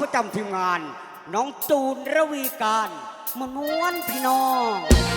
ประจำทีมงาน น้องจูนระวีการมนวนพี่น้อง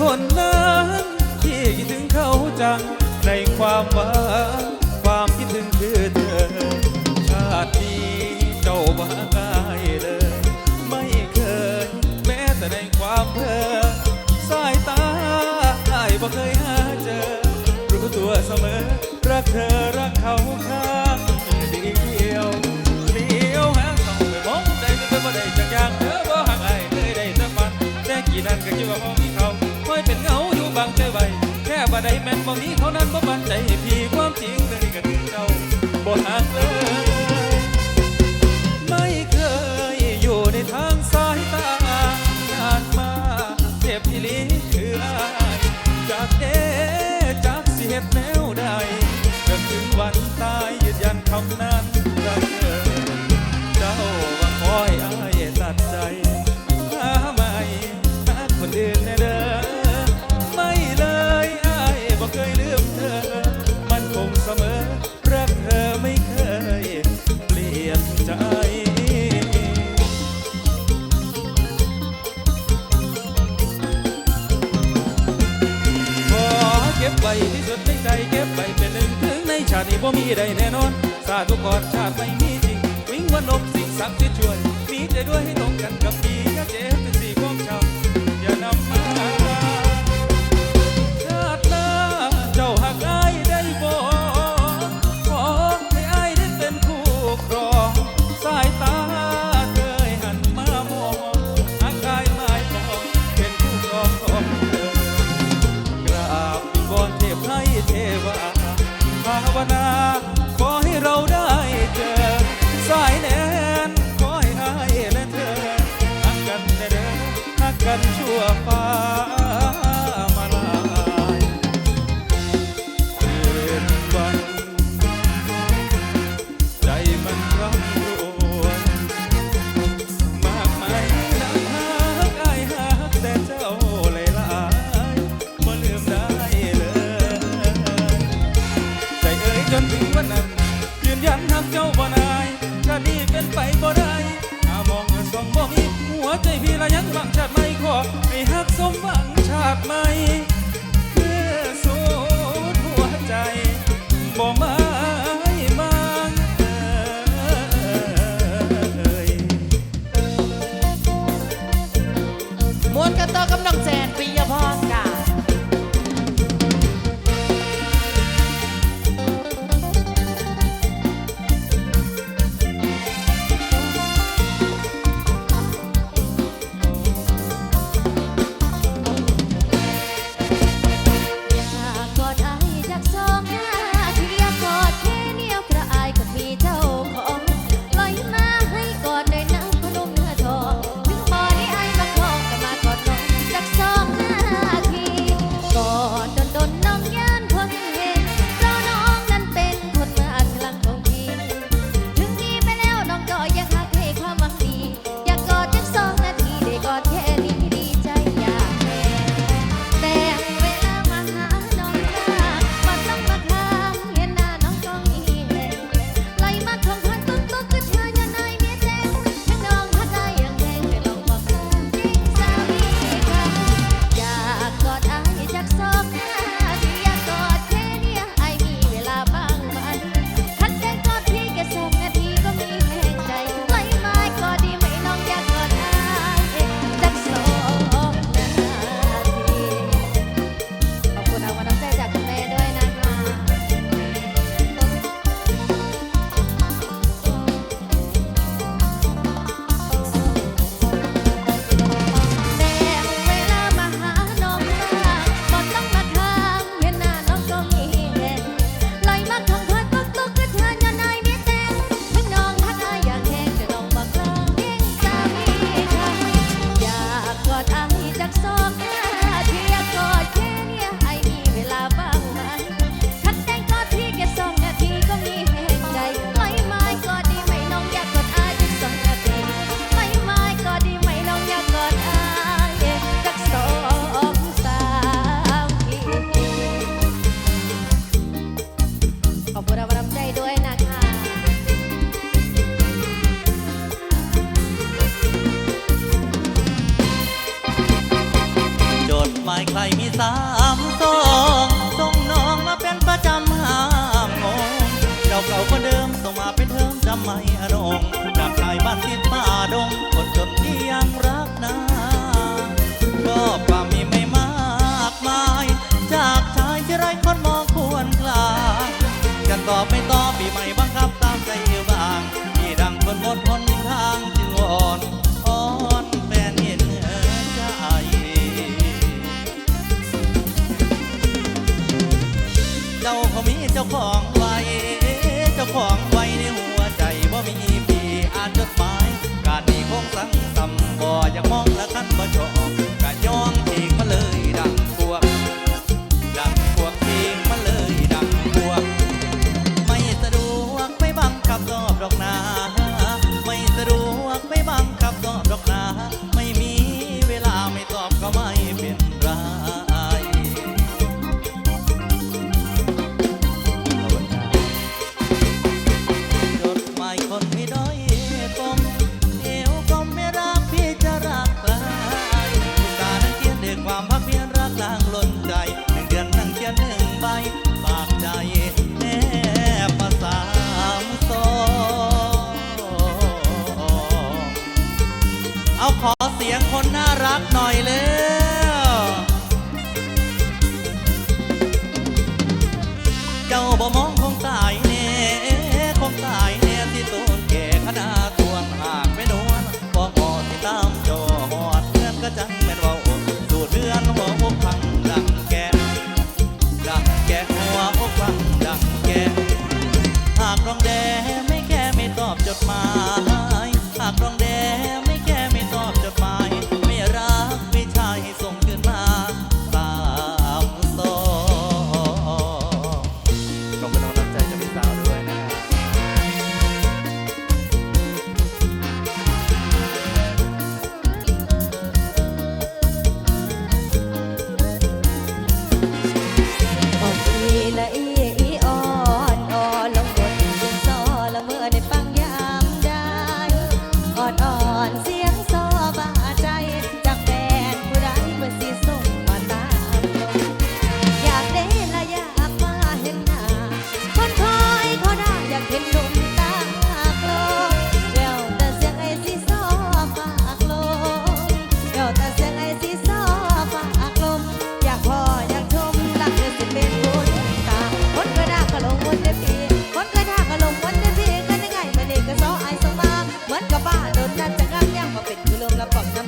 คนนั้นที่คิดถึงเขาจัง ในความหวางความคิดถึงคือเธอ ชาตินี้เจ้าบ้าง่ายเลย ไม่เคย แม้แต่ในความเพลิ ม่นบ่มีเท่านั้นบ่มั่นใจพี่ ในใจเก็บไว้เป็นหนึ่งถึงในชาตินี้บ่มีใดแน่นอน สาธุก่อนชาติไม่มีจริง วิ่งวันลบสิ่งศักดิ์ทธิ์ชวนมีใจด้วยให้ตรงกันกับปีกเจ็บ ไม่อนงจากชายบ้านติดป่าดงกดจนที่ยังรักนาก็ความมีไม่มากมาย จากชายที่ไร้คนมองควรกลาฉันตอบไม่ตอบปีใหม่บังคับตามใจเอวบางที่ดังคนหมดหนทางจึงอ่อนอ่อนแฟนเห็นใจเจ้าเขามีเจ้าของไว้เจ้าของไว้าตินี้คงสังสำบ่อยังมองละท่านบ่จอบกะยอง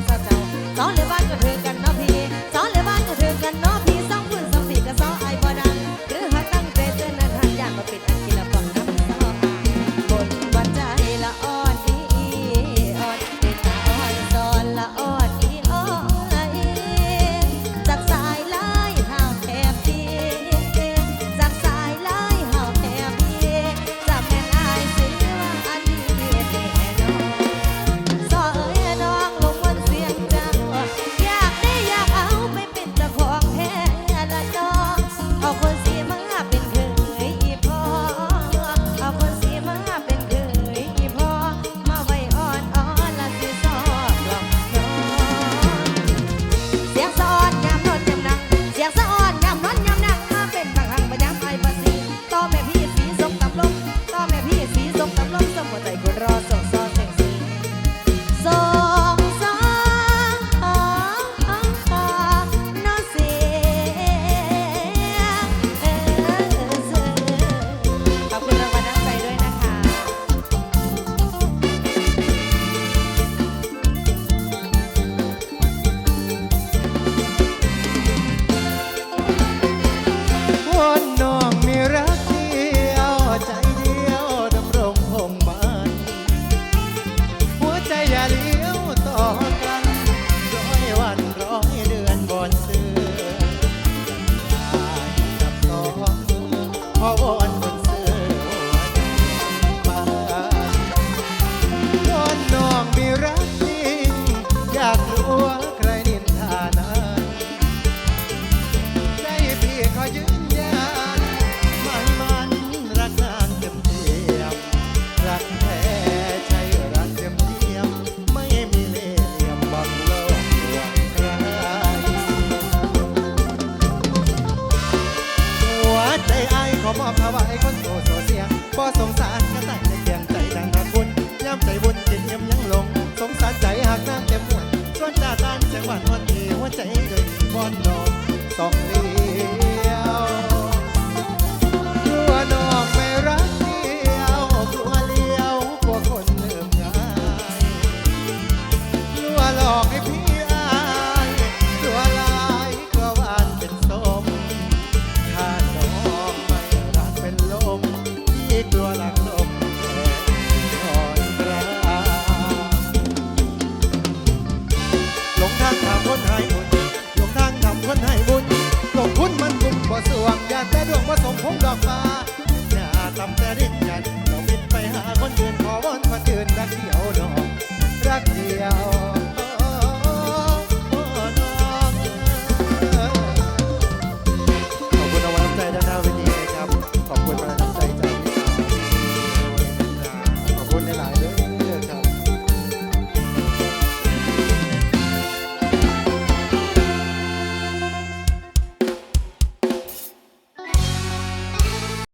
เศเจ้าสองเดือนบ้านก็เธอกัน เราบินไปหาคนอื่นขอวอนคนอื่นรักเดียวดอกรักเดียว